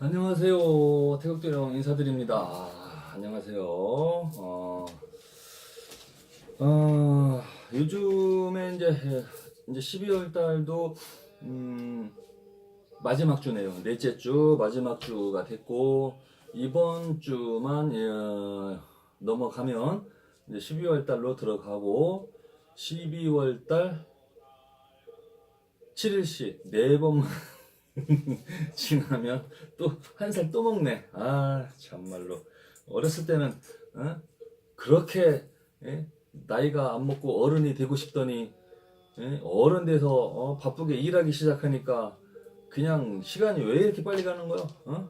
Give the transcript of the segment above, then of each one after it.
안녕하세요. 태극대령 인사드립니다. 아, 안녕하세요. 어, 어, 요즘에 이제, 이제 12월 달도, 음, 마지막 주네요. 넷째 주, 마지막 주가 됐고, 이번 주만, 예, 넘어가면, 이제 12월 달로 들어가고, 12월 달 7일씩 네 번만 지나면 또 한 살 또 먹네. 아 참말로 어렸을 때는 어? 그렇게 예? 나이가 안 먹고 어른이 되고 싶더니 예? 어른 돼서 어? 바쁘게 일하기 시작하니까 그냥 시간이 왜 이렇게 빨리 가는 거야? 어?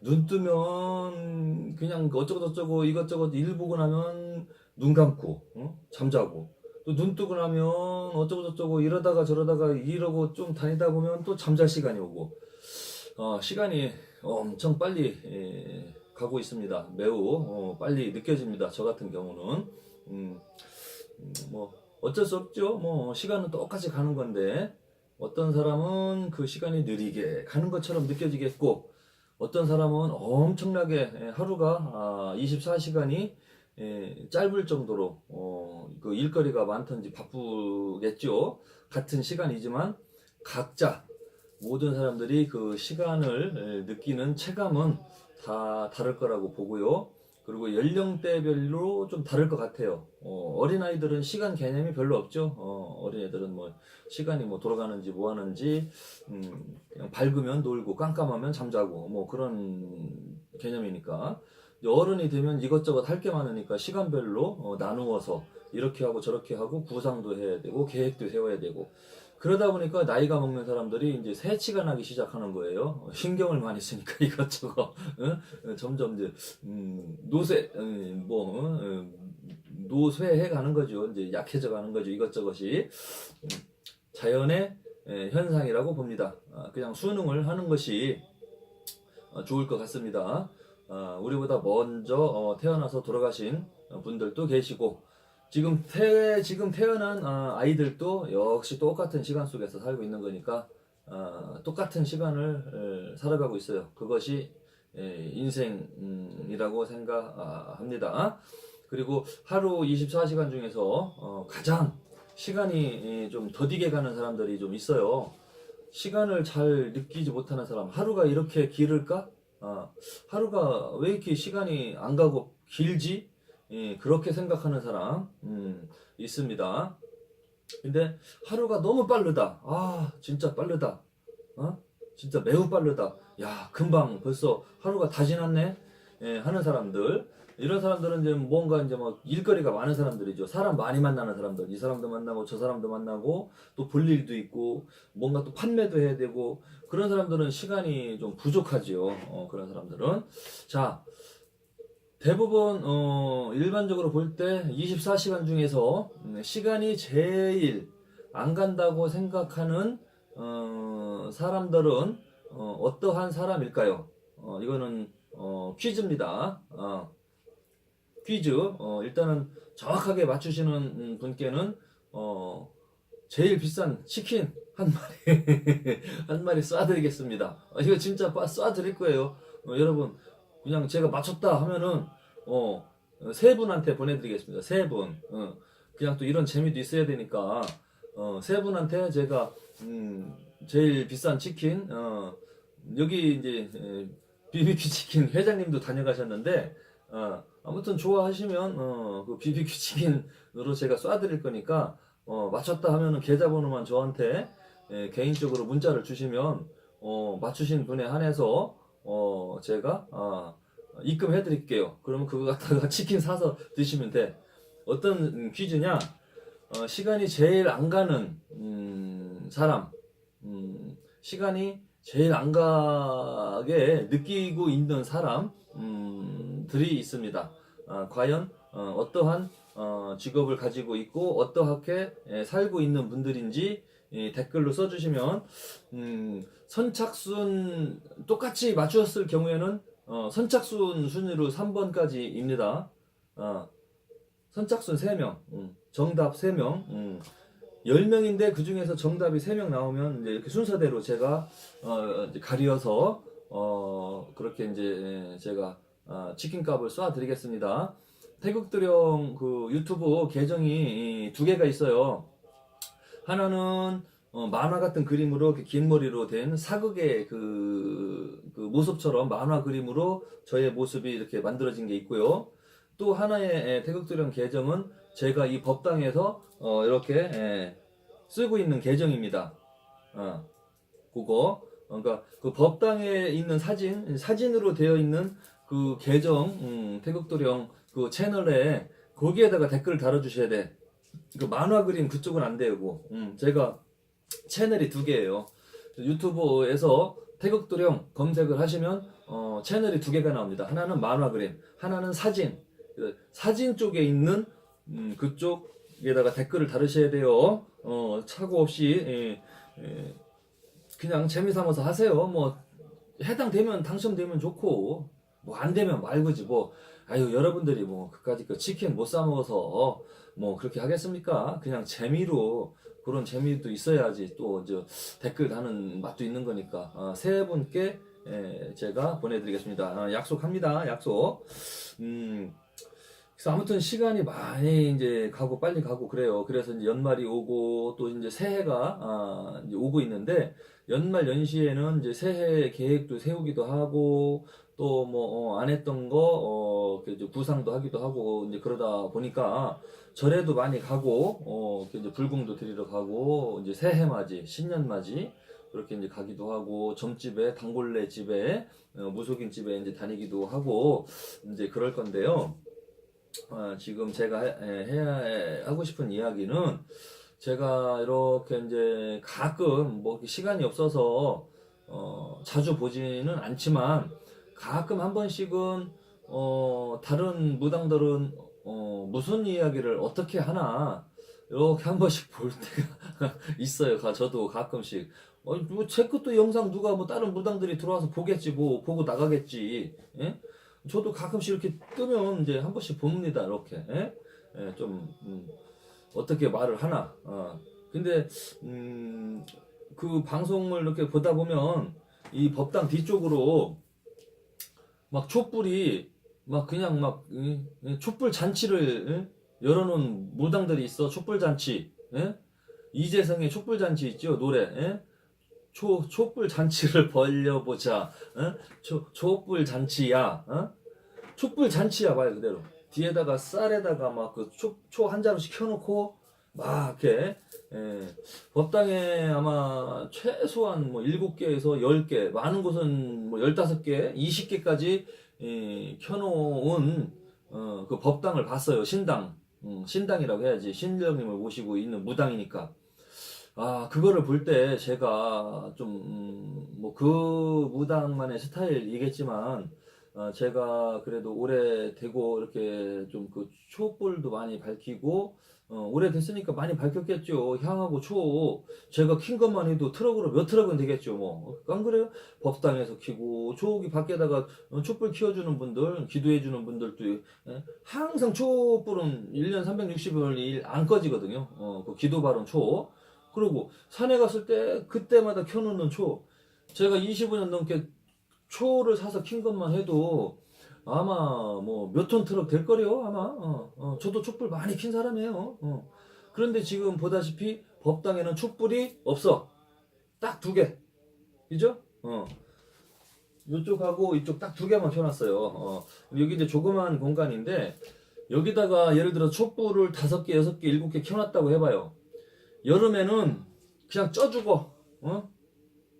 눈 뜨면 그냥 어쩌고 저쩌고 이것저것 일 보고 나면 눈 감고 어? 잠자고 또 눈 뜨고 나면 어쩌고 저쩌고 이러다가 저러다가 이러고 좀 다니다 보면 또 잠잘 시간이 오고 어, 시간이 엄청 빨리 예, 가고 있습니다. 매우 어, 빨리 느껴집니다. 저 같은 경우는 음, 음, 뭐 어쩔 수 없죠. 뭐 시간은 똑같이 가는 건데 어떤 사람은 그 시간이 느리게 가는 것처럼 느껴지겠고 어떤 사람은 엄청나게 예, 하루가 아, 24시간이 예, 짧을 정도로 어, 그 일거리가 많든지 바쁘겠죠. 같은 시간이지만 각자 모든 사람들이 그 시간을 예, 느끼는 체감은 다 다를 거라고 보고요. 그리고 연령대별로 좀 다를 것 같아요. 어, 어린아이들은 시간 개념이 별로 없죠. 어, 어린 애들은 뭐 시간이 뭐 돌아가는지 뭐 하는지 음, 그냥 밝으면 놀고 깜깜하면 잠자고 뭐 그런 개념이니까 어른이 되면 이것저것 할 게 많으니까 시간별로 어, 나누어서 이렇게 하고 저렇게 하고 구상도 해야 되고 계획도 세워야 되고 그러다 보니까 나이가 먹는 사람들이 이제 새치가 나기 시작하는 거예요. 어, 신경을 많이 쓰니까 이것저것 어? 어, 점점 이제 음, 노쇠 음, 뭐 어, 어, 노쇠해 가는 거죠. 이제 약해져 가는 거죠. 이것저것이 음, 자연의 예, 현상이라고 봅니다. 아, 그냥 수능을 하는 것이 어, 좋을 것 같습니다. 어, 우리보다 먼저 어, 태어나서 돌아가신 분들도 계시고 지금 태 지금 태어난 아, 아이들도 역시 똑같은 시간 속에서 살고 있는 거니까 아, 똑같은 시간을 에, 살아가고 있어요. 그것이 에, 인생이라고 생각합니다. 그리고 하루 24시간 중에서 어, 가장 시간이 좀 더디게 가는 사람들이 좀 있어요. 시간을 잘 느끼지 못하는 사람, 하루가 이렇게 길을까? 아, 하루가 왜 이렇게 시간이 안 가고 길지? 예, 그렇게 생각하는 사람 음, 있습니다. 근데 하루가 너무 빠르다. 아, 진짜 빠르다. 어? 진짜 매우 빠르다. 야, 금방 벌써 하루가 다 지났네. 예, 하는 사람들. 이런 사람들은 이제 뭔가 이제 막 일거리가 많은 사람들이죠. 사람 많이 만나는 사람들. 이 사람도 만나고 저 사람도 만나고 또 볼 일도 있고 뭔가 또 판매도 해야 되고 그런 사람들은 시간이 좀 부족하지요. 어, 그런 사람들은. 자, 대부분 어, 일반적으로 볼 때 24시간 중에서 음, 시간이 제일 안 간다고 생각하는 어, 사람들은 어, 떠한 사람일까요? 어, 이거는 어, 퀴즈입니다. 어, 퀴즈. 어, 일단은 정확하게 맞추시는 음, 분께는 어, 제일 비싼 치킨 한 마리 한 마리 쏴드리겠습니다. 어, 이거 진짜 빠- 쏴드릴 거예요. 어, 여러분 그냥 제가 맞췄다 하면은 어 세 분한테 보내드리겠습니다. 세 분. 어, 그냥 또 이런 재미도 있어야 되니까 어, 세 분한테 제가 음, 제일 비싼 치킨 어, 여기 이제 에, BBQ 치킨 회장님도 다녀가셨는데 어, 아무튼 좋아하시면 어, 그 BBQ 치킨으로 제가 쏴드릴 거니까 어, 맞췄다 하면은 계좌번호만 저한테 에, 개인적으로 문자를 주시면 어, 맞추신 분에 한해서 어, 제가 아, 입금해 드릴게요. 그러면 그거 갖다가 치킨 사서 드시면 돼. 어떤 음, 퀴즈냐? 어, 시간이 제일 안 가는 음, 사람, 음, 시간이 제일 안 가게 느끼고 있는 사람들이 있습니다. 아, 과연 어, 떠한 직업을 가지고 있고 어떠하게 에, 살고 있는 분들인지 이 댓글로 써주시면 음, 선착순 똑같이 맞추었을 경우에는 어, 선착순 순위로 3번까지입니다. 어, 선착순 3명, 음, 정답 3명, 음, 10명인데 그 중에서 정답이 3명 나오면 이제 이렇게 순서대로 제가 어, 가려서 어, 그렇게 이제 제가 아, 치킨값을 쏴드리겠습니다. 태극도령 그 유튜브 계정이 두 개가 있어요. 하나는 어, 만화 같은 그림으로 긴 머리로 된 사극의 그, 그 모습처럼 만화 그림으로 저의 모습이 이렇게 만들어진 게 있고요. 또 하나의 에, 태극도령 계정은 제가 이 법당에서 어, 이렇게 에, 쓰고 있는 계정입니다. 어, 그거 어, 그러니까 그 법당에 있는 사진 사진으로 되어 있는 그 계정 음, 태극도령 그 채널에 거기에다가 댓글을 달아주셔야 돼. 그 만화 그림 그쪽은 안 되고 음, 제가 채널이 두 개예요. 유튜브에서 태극도령 검색을 하시면 어, 채널이 두 개가 나옵니다. 하나는 만화 그림, 하나는 사진. 그 사진 쪽에 있는 음, 그쪽에다가 댓글을 달으셔야 돼요. 어, 차고 없이 예, 예, 그냥 재미삼아서 하세요. 뭐 해당되면 당첨되면 좋고 뭐 안 되면 말고지 뭐 아유 여러분들이 뭐 그까짓 그 치킨 못 사 먹어서 뭐 그렇게 하겠습니까? 그냥 재미로 그런 재미도 있어야지 또 이제 댓글 다는 맛도 있는 거니까 어, 세 분께 예, 제가 보내드리겠습니다. 어, 약속합니다. 약속. 음. 그래서 아무튼 시간이 많이 이제 가고 빨리 가고 그래요. 그래서 이제 연말이 오고 또 이제 새해가 아, 이제 오고 있는데 연말 연시에는 이제 새해 계획도 세우기도 하고 또뭐안 했던 거 어, 그 이제 구상도 하기도 하고 이제 그러다 보니까 절에도 많이 가고 어, 그 이제 불금도 드리러 가고 이제 새해 맞이 신년 맞이 그렇게 이제 가기도 하고 점집에 단골레 집에 어, 무속인 집에 이제 다니기도 하고 이제 그럴 건데요. 아, 지금 제가 해, 해- 해야 하고 싶은 이야기는 제가 이렇게 이제 가끔 뭐 시간이 없어서 어, 자주 보지는 않지만 가끔 한 번씩은 어, 다른 무당들은 어, 무슨 이야기를 어떻게 하나 이렇게 한 번씩 볼 때가 있어요. 가- 저도 가끔씩 어, 뭐제 것도 영상 누가 뭐 다른 무당들이 들어와서 보겠지 뭐 보고 나가겠지. 예? 저도 가끔씩 이렇게 뜨면 이제 한 번씩 봅니다. 이렇게 예? 예, 좀 음, 어떻게 말을 하나. 어. 근데 음, 그 방송을 이렇게 보다 보면 이 법당 뒤쪽으로 막 촛불이 막 그냥 막 촛불 잔치를 예? 열어놓은 무당들이 있어. 촛불 잔치. 예? 이재성의 촛불 잔치 있죠 노래. 예? 초 촛불 잔치를 벌려보자. 어? 초 촛불 잔치야. 어? 촛불 잔치야 말 그대로. 뒤에다가 쌀에다가 막 그초초한 자루씩 켜놓고 막 이렇게 예, 법당에 아마 최소한 뭐 7개에서 10개, 많은 곳은 뭐 15개, 20개까지 예, 켜놓은 어, 그 법당을 봤어요. 신당. 음, 신당이라고 해야지. 신령님을 모시고 있는 무당이니까. 아, 그거를 볼 때 제가 좀, 음, 뭐, 그 무당만의 스타일이겠지만, 어, 제가 그래도 오래되고, 이렇게 좀 그 촛불도 많이 밝히고, 어, 오래됐으니까 많이 밝혔겠죠. 향하고 초. 제가 킨 것만 해도 트럭으로 몇 트럭은 되겠죠, 뭐. 안 그래요? 법당에서 키고, 저기 밖에다가 어, 촛불 키워주는 분들, 기도해주는 분들도, 예? 항상 촛불은 1년 360일 안 꺼지거든요. 어, 그 기도 발언 초. 그리고 산에 갔을 때 그때마다 켜놓는 초. 제가 25년 넘게 초를 사서 킨 것만 해도 아마 뭐 몇 톤 트럭 될 거래요 아마. 어, 어, 저도 촛불 많이 킨 사람이에요. 어. 그런데 지금 보다시피 법당에는 촛불이 없어. 딱 두 개. 그죠? 어. 이쪽하고 이쪽 딱 두 개만 켜놨어요. 어. 여기 이제 조그만 공간인데 여기다가 예를 들어 촛불을 다섯 개, 여섯 개, 일곱 개 켜놨다고 해봐요. 여름에는 그냥 쪄 죽어. 어?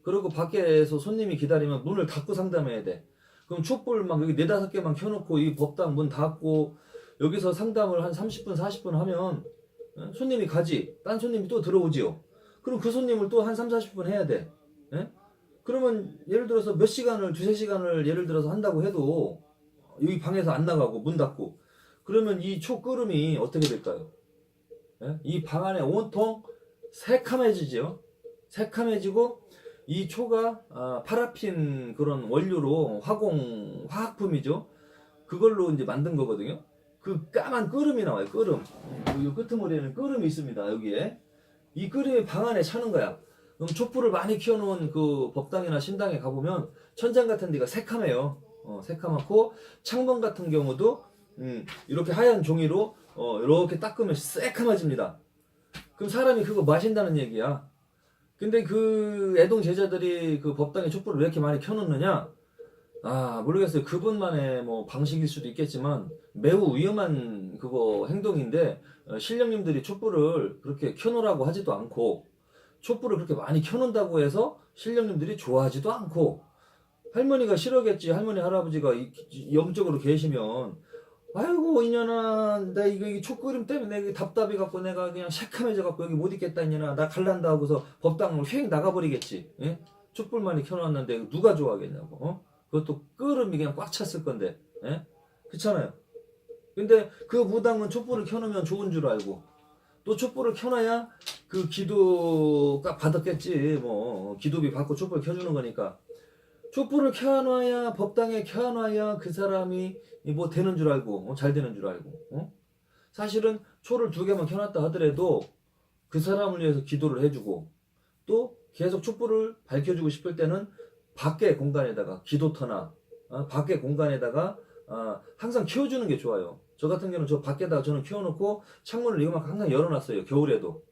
그리고 밖에서 손님이 기다리면 문을 닫고 상담해야 돼. 그럼 촛불 막 여기 네다섯 개만 켜놓고 이 법당 문 닫고 여기서 상담을 한 30분, 40분 하면 어? 손님이 가지. 딴 손님이 또 들어오지요. 그럼 그 손님을 또 한 3, 40분 해야 돼. 예? 그러면 예를 들어서 몇 시간을, 두세 시간을 예를 들어서 한다고 해도 여기 방에서 안 나가고 문 닫고 그러면 이 초 끓음이 어떻게 될까요? 예? 이방 안에 온통 새카매지죠. 새카매지고 이 초가 아, 파라핀 그런 원료로 화공 화학품이죠. 그걸로 이제 만든 거거든요. 그 까만 끓음이 나와요. 끓음. 이 끄트머리에는 끓음이 있습니다. 여기에 이 끓음이 방 안에 차는 거야. 그럼 촛불을 많이 키워놓은 그 법당이나 신당에 가보면 천장 같은 데가 새카매요. 어, 새카맣고 창문 같은 경우도 음, 이렇게 하얀 종이로 어, 이렇게 닦으면 새카매집니다. 그럼 사람이 그거 마신다는 얘기야. 근데 그 애동 제자들이 그 법당에 촛불을 왜 이렇게 많이 켜놓느냐? 아 모르겠어요. 그분만의 뭐 방식일 수도 있겠지만 매우 위험한 그거 행동인데 어, 신령님들이 촛불을 그렇게 켜놓으라고 하지도 않고 촛불을 그렇게 많이 켜놓는다고 해서 신령님들이 좋아하지도 않고 할머니가 싫어겠지 할머니 할아버지가 이- 영적으로 계시면 아이고 이년아. 나 이거 이 촛불임 때문에 내가 답답해 갖고 내가 그냥 새카매져 갖고 여기 못 있겠다 이년아. 나 갈란다 하고서 법당을 휙 나가버리겠지. 예? 촛불만이 켜놨는데 누가 좋아하겠냐고 어? 그것도 끄름이 그냥 꽉 찼을 건데 예? 그렇잖아요. 근데 그 무당은 촛불을 켜놓으면 좋은 줄 알고. 또 촛불을 켜놔야 그 기도가 받았겠지 뭐. 기도비 받고 촛불 켜주는 거니까 촛불을 켜놔야 법당에 켜놔야 그 사람이 뭐 되는 줄 알고 어, 잘 되는 줄 알고 어? 사실은 초를 두 개만 켜놨다 하더라도 그 사람을 위해서 기도를 해주고 또 계속 촛불을 밝혀주고 싶을 때는 밖에 공간에다가 기도터나 어, 밖에 공간에다가 어, 항상 키워주는 게 좋아요. 저 같은 경우는 저 밖에다가 저는 키워놓고 창문을 이거만큼 항상 열어놨어요. 겨울에도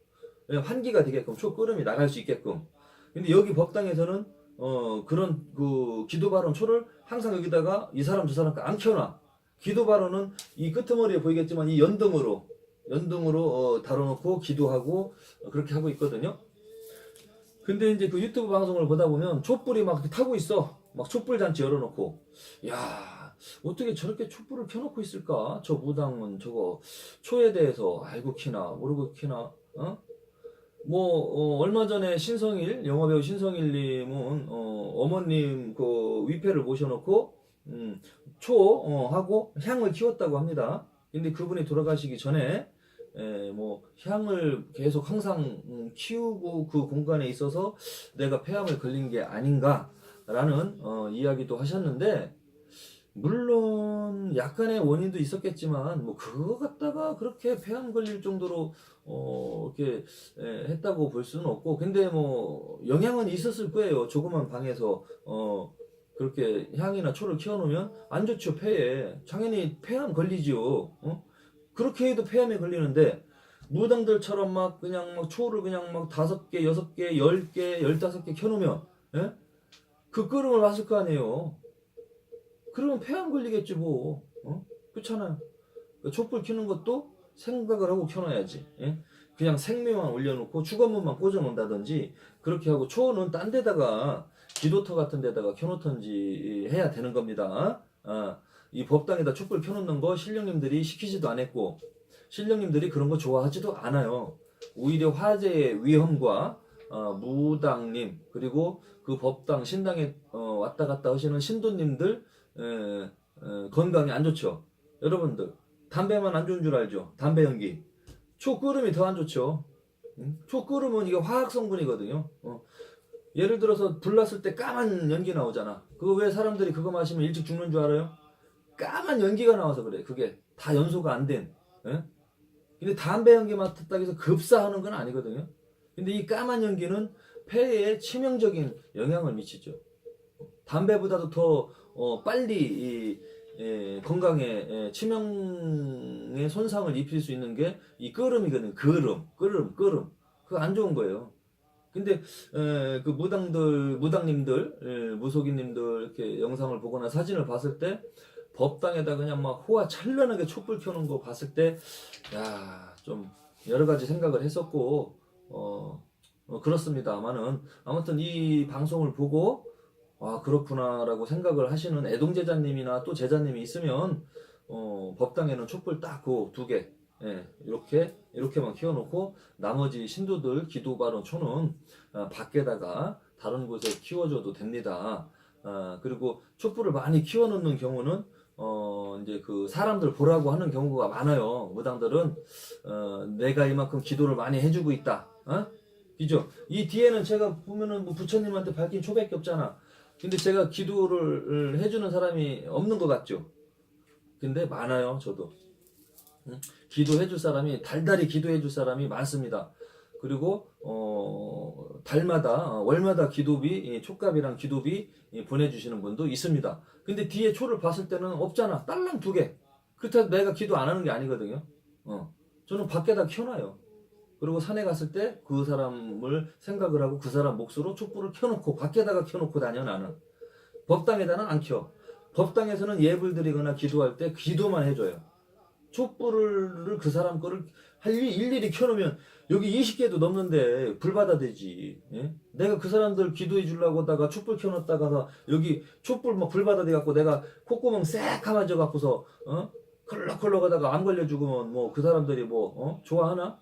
환기가 되게끔 초 끓음이 나갈 수 있게끔. 근데 여기 법당에서는 어 그런 그 기도 발언 초를 항상 여기다가 이 사람 저 사람 안 켜놔. 기도 발언은 이 끄트머리에 보이겠지만 이 연등으로 연등으로 어, 다뤄놓고 기도하고 어, 그렇게 하고 있거든요. 근데 이제 그 유튜브 방송을 보다 보면 촛불이 막 타고 있어. 막 촛불 잔치 열어놓고. 야 어떻게 저렇게 촛불을 켜놓고 있을까? 저 무당은 저거 초에 대해서 알고 키나 모르고 키나 어? 뭐 어, 얼마 전에 신성일 영화배우 신성일님은 어, 어머님 그 위패를 모셔놓고 음, 초 어, 하고 향을 키웠다고 합니다. 근데 그분이 돌아가시기 전에 에, 뭐 향을 계속 항상 음, 키우고 그 공간에 있어서 내가 폐암을 걸린 게 아닌가라는 어, 이야기도 하셨는데 물론 약간의 원인도 있었겠지만 뭐 그거 갖다가 그렇게 폐암 걸릴 정도로 어 이렇게 에, 했다고 볼 수는 없고 근데 뭐 영향은 있었을 거예요. 조그만 방에서 어 그렇게 향이나 초를 키워놓으면 안 좋죠 폐에. 당연히 폐암 걸리지요. 어? 그렇게 해도 폐암에 걸리는데 무당들처럼 막 그냥 막 초를 그냥 막 다섯 개 여섯 개 열 개 열다섯 개 켜놓으면 예? 그 끓음을 마실 거 아니에요 그러면 폐암 걸리겠지 뭐. 어? 그렇잖아요. 그 촛불 켜는 것도 생각을 하고 켜놔야지. 예? 그냥 생매만 올려놓고 주검문만 꽂아놓는다든지 그렇게 하고 초는 딴 데다가 기도터 같은 데다가 켜놓던지 해야 되는 겁니다. 아, 이 법당에다 촛불 켜놓는 거 신령님들이 시키지도 않았고 신령님들이 그런 거 좋아하지도 않아요. 오히려 화재의 위험과 어, 무당님 그리고 그 법당 신당에 어, 왔다 갔다 하시는 신도님들 에, 에, 건강에 안 좋죠. 여러분들 담배만 안 좋은 줄 알죠? 담배 연기. 초 끓음이 더 안 좋죠. 응? 초 끓으면 이게 화학 성분이거든요. 어. 예를 들어서 불 났을 때 까만 연기 나오잖아. 그거 왜 사람들이 그거 마시면 일찍 죽는 줄 알아요? 까만 연기가 나와서 그래. 그게 다 연소가 안 된. 예? 근데 담배 연기 맡았다고 해서 급사하는 건 아니거든요. 근데 이 까만 연기는 폐에 치명적인 영향을 미치죠. 담배보다도 더 어, 빨리 이, 에, 건강에 에, 치명의 손상을 입힐 수 있는 게 이 끓음이거든요. 끓음, 끓음, 끓음. 그거 안 좋은 거예요. 근데 에, 그 무당들, 무당님들, 에, 무속인님들 이렇게 영상을 보거나 사진을 봤을 때 법당에다 그냥 막 호화 찬란하게 촛불 켜는 거 봤을 때, 야, 좀 여러 가지 생각을 했었고, 어, 어, 그렇습니다만은 아무튼 이 방송을 보고 아 그렇구나라고 생각을 하시는 애동 제자님이나 또 제자님이 있으면 어, 법당에는 촛불 딱 그 두 개. 예, 이렇게 이렇게만 키워놓고 나머지 신도들 기도 바론 초는 아, 밖에다가 다른 곳에 키워줘도 됩니다. 아, 그리고 촛불을 많이 키워놓는 경우는 어 이제 그 사람들 보라고 하는 경우가 많아요. 무당들은 어, 내가 이만큼 기도를 많이 해주고 있다. 어? 그죠? 이 뒤에는 제가 보면은 뭐 부처님한테 밝힌 초밖에 없잖아. 근데 제가 기도를 해주는 사람이 없는 것 같죠? 근데 많아요, 저도. 응? 기도해줄 사람이, 달달이 기도해줄 사람이 많습니다. 그리고 어, 달마다 어, 월마다 기도비 이 촉값이랑 기도비 이 보내주시는 분도 있습니다. 근데 뒤에 초를 봤을 때는 없잖아. 딸랑 두 개. 그렇다고 내가 기도 안 하는 게 아니거든요. 어. 저는 밖에다 켜놔요. 그리고 산에 갔을 때 그 사람을 생각을 하고 그 사람 몫으로 촛불을 켜놓고 밖에다가 켜놓고 다녀 나는. 법당에다는 안 켜. 법당에서는 예불 드리거나 기도할 때 기도만 해줘요. 촛불을 그 사람 거를 할 일- 일일이 켜놓으면 여기 20개도 넘는데 불받아 되지. 예? 내가 그 사람들 기도해 주려고 하다가 촛불 켜놓다가 여기 촛불 막 불받아 돼 갖고 내가 콧구멍 쎄까만 져 갖고서 어? 컬럭컬럭 하다가 안 걸려 죽으면 뭐 그 사람들이 뭐 어? 좋아하나?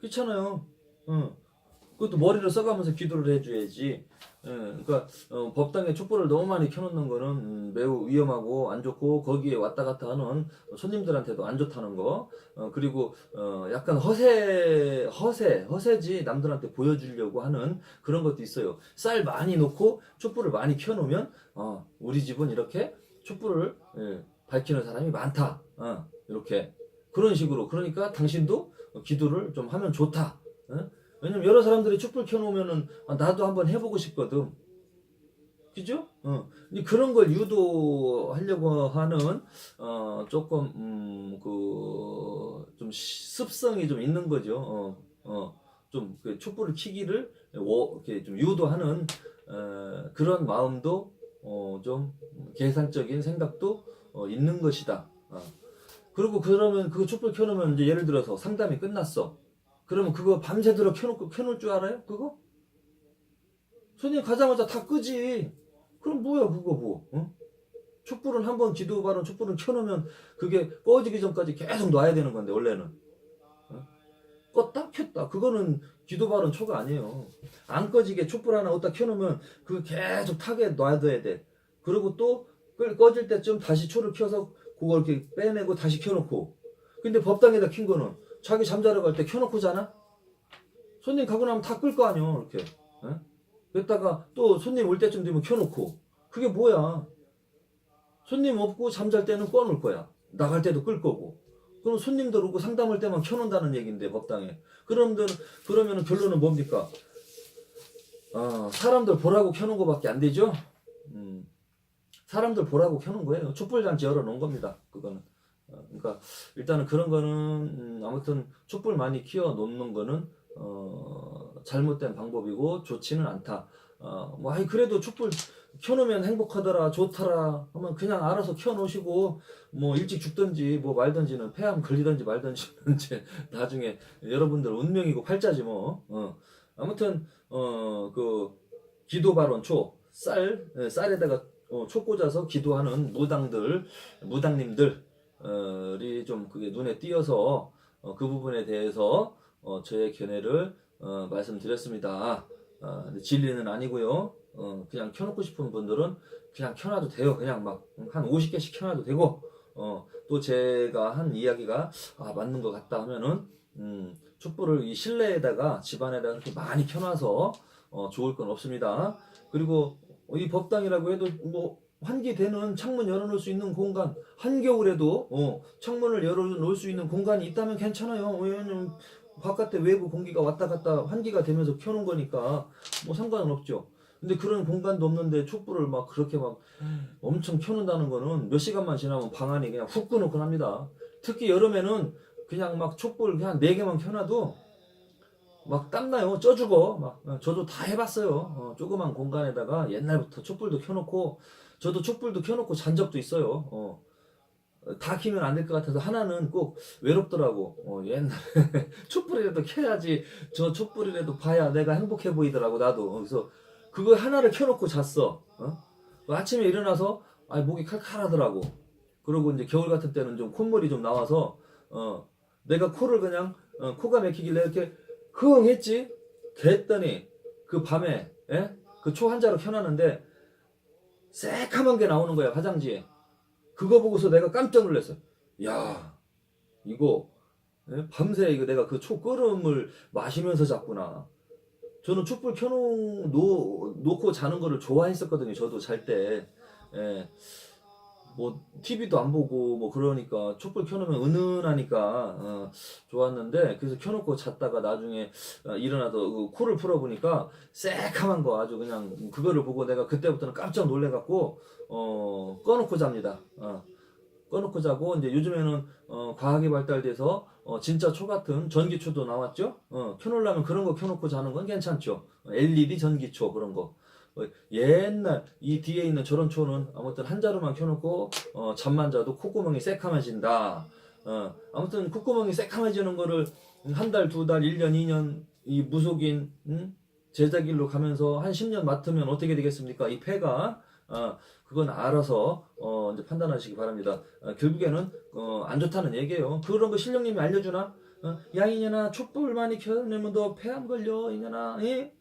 그렇잖아요. 어. 그것도 머리를 써가면서 기도를 해줘야지. 예, 그러니까 어, 법당에 촛불을 너무 많이 켜놓는 거는 음, 매우 위험하고 안 좋고 거기에 왔다 갔다 하는 손님들한테도 안 좋다는 거. 어, 그리고 어, 약간 허세, 허세, 허세지 남들한테 보여주려고 하는 그런 것도 있어요. 쌀 많이 넣고 촛불을 많이 켜놓으면 어, 우리 집은 이렇게 촛불을 예, 밝히는 사람이 많다. 어, 이렇게 그런 식으로 그러니까 당신도 기도를 좀 하면 좋다. 어? 왜냐면 여러 사람들이 촛불 켜놓으면은 아, 나도 한번 해보고 싶거든. 그죠? 어. 그런 걸 유도하려고 하는 어 조금 음 그좀 습성이 좀 있는 거죠. 어. 어. 좀그 촛불을 켜기를 워, 이렇게 좀 유도하는 어, 그런 마음도 어, 좀 계산적인 생각도 어, 있는 것이다. 어. 그리고 그러면 그 촛불 켜놓으면 이제 예를 들어서 상담이 끝났어. 그러면 그거 밤새도록 켜놓고 켜놓을 줄 알아요? 그거? 손님 가자마자 다 끄지. 그럼 뭐야 그거 뭐? 어? 촛불은 한 번 기도 바른 촛불은 켜놓으면 그게 꺼지기 전까지 계속 놔야 되는 건데 원래는 어? 껐다 켰다 그거는 기도 바른 초가 아니에요. 안 꺼지게 촛불 하나 어디다 켜놓으면 그 계속 타게 놔둬야 돼. 그리고 또 끌- 꺼질 때쯤 다시 초를 켜서 그거 이렇게 빼내고 다시 켜놓고. 근데 법당에다 킨 거는 자기 잠자러 갈 때 켜놓고 자나? 손님 가고 나면 다 끌 거 아니야 이렇게. 어? 그랬다가 또 손님 올 때쯤 되면 켜놓고. 그게 뭐야? 손님 없고 잠잘 때는 꺼놓을 거야. 나갈 때도 끌 거고. 그럼 손님들 오고 상담할 때만 켜놓는다는 얘기인데 법당에. 그러면 그러면은 결론은 뭡니까? 아 사람들 보라고 켜놓은 거밖에 안 되죠. 음, 사람들 보라고 켜놓은 거예요. 촛불장치 열어놓은 겁니다. 그거는. 어, 그러니까 일단은 그런 거는 음, 아무튼 촛불 많이 키워 놓는 거는 어, 잘못된 방법이고 좋지는 않다. 어, 뭐 아이 그래도 촛불 켜놓으면 행복하더라 좋더라 하면 그냥 알아서 켜놓으시고 뭐 일찍 죽든지 뭐 말든지는 폐암 걸리든지 말든지는 이제 나중에 여러분들 운명이고 팔자지 뭐 어. 아무튼 어 그 기도 발언 초쌀 쌀에다가 어, 초 꽂아서 기도하는 무당들 무당님들이 좀 그게 눈에 띄어서 어, 그 부분에 대해서 어, 저의 견해를 어, 말씀드렸습니다. 어, 근데 진리는 아니고요. 어, 그냥 켜놓고 싶은 분들은 그냥 켜놔도 돼요. 그냥 막 한 50개씩 켜놔도 되고 어, 또 제가 한 이야기가 아, 맞는 것 같다 하면은 음, 촛불을 이 실내에다가 집안에다가 이렇게 많이 켜놔서 어, 좋을 건 없습니다. 그리고 이 법당이라고 해도 뭐 환기되는 창문 열어놓을 수 있는 공간 한겨울에도 어, 창문을 열어놓을 수 있는 공간이 있다면 괜찮아요. 왜냐면 바깥에 외부 공기가 왔다 갔다 환기가 되면서 켜놓은 거니까 뭐 상관은 없죠. 근데 그런 공간도 없는데 촛불을 막 그렇게 막 엄청 켜놓는다는 거는 몇 시간만 지나면 방 안이 그냥 훅 끄놓곤 합니다. 특히 여름에는 그냥 막 촛불 그냥 네 개만 켜놔도 막 땀나요. 쪄 죽어. 막 어, 저도 다 해봤어요. 어, 조그만 공간에다가 옛날부터 촛불도 켜놓고 저도 촛불도 켜놓고 잔 적도 있어요. 어. 다 키면 안 될 것 같아서 하나는 꼭 외롭더라고. 어, 옛날에 촛불이라도 켜야지. 저 촛불이라도 봐야 내가 행복해 보이더라고 나도. 그래서 그거 하나를 켜놓고 잤어. 어? 그 아침에 일어나서 아 목이 칼칼하더라고. 그리고 이제 겨울 같은 때는 좀 콧물이 좀 나와서 어 내가 코를 그냥 어, 코가 막히길래 이렇게 흥 했지. 그랬더니 그 밤에 예? 그초 한 자루 켜놨는데 새카만 게 나오는 거야 화장지에. 그거 보고서 내가 깜짝 놀랐어. 야 이거 예? 밤새 이거 내가 그 초 끓음을 마시면서 잤구나. 저는 촛불 켜놓 놓, 놓고 자는 거를 좋아했었거든요. 저도 잘 때. 예. 뭐 TV도 안 보고 뭐 그러니까 촛불 켜놓으면 은은하니까 어, 좋았는데 그래서 켜놓고 잤다가 나중에 어, 일어나서 그 코를 풀어보니까 새카만 거 아주 그냥 그거를 보고 내가 그때부터는 깜짝 놀래갖고 어, 꺼놓고 잡니다. 어. 꺼놓고 자고 이제 요즘에는 어, 과학이 발달돼서 어, 진짜 초 같은 전기초도 나왔죠. 어, 켜놓으려면 그런 거 켜놓고 자는 건 괜찮죠. 어, LED 전기초 그런 거. 어, 옛날 이 뒤에 있는 저런 초는 아무튼 한 자루만 켜놓고 어, 잠만 자도 콧구멍이 새카매진다. 어, 아무튼 콧구멍이 새카매지는 거를 한 달, 두 달, 1년, 2년 이 무속인 음? 제자길로 가면서 한 10년 맡으면 어떻게 되겠습니까? 이 폐가 어, 그건 알아서 어, 이제 판단하시기 바랍니다. 어, 결국에는 어, 안 좋다는 얘기예요. 그런 거 신령님이 알려주나? 어, 야 이년아 촛불 많이 켜내면 너 폐 안 걸려 이년아 예?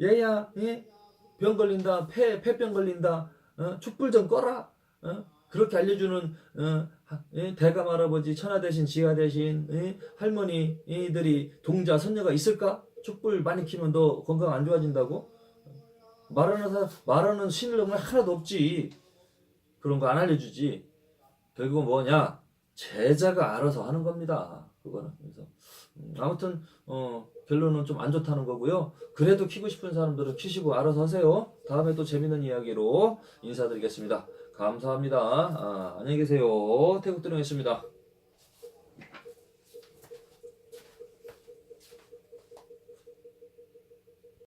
얘야 예? 병 걸린다 폐 폐병 걸린다 어? 촛불 좀 꺼라 어? 그렇게 알려주는 어? 대감 할아버지 천하 대신 지하 대신 예? 할머니들이 동자 선녀가 있을까? 촛불 많이 키면 너 건강 안 좋아진다고? 말하는 사람 말하는 신령은 하나도 없지 그런 거 안 알려주지 결국은 뭐냐 제자가 알아서 하는 겁니다 그거는 그래서 음, 아무튼 어, 결론은 좀 안 좋다는 거고요. 그래도 키고 싶은 사람들은 키시고 알아서 하세요. 다음에 또 재밌는 이야기로 인사드리겠습니다. 감사합니다. 아, 안녕히 계세요. 태국 들어겠습니다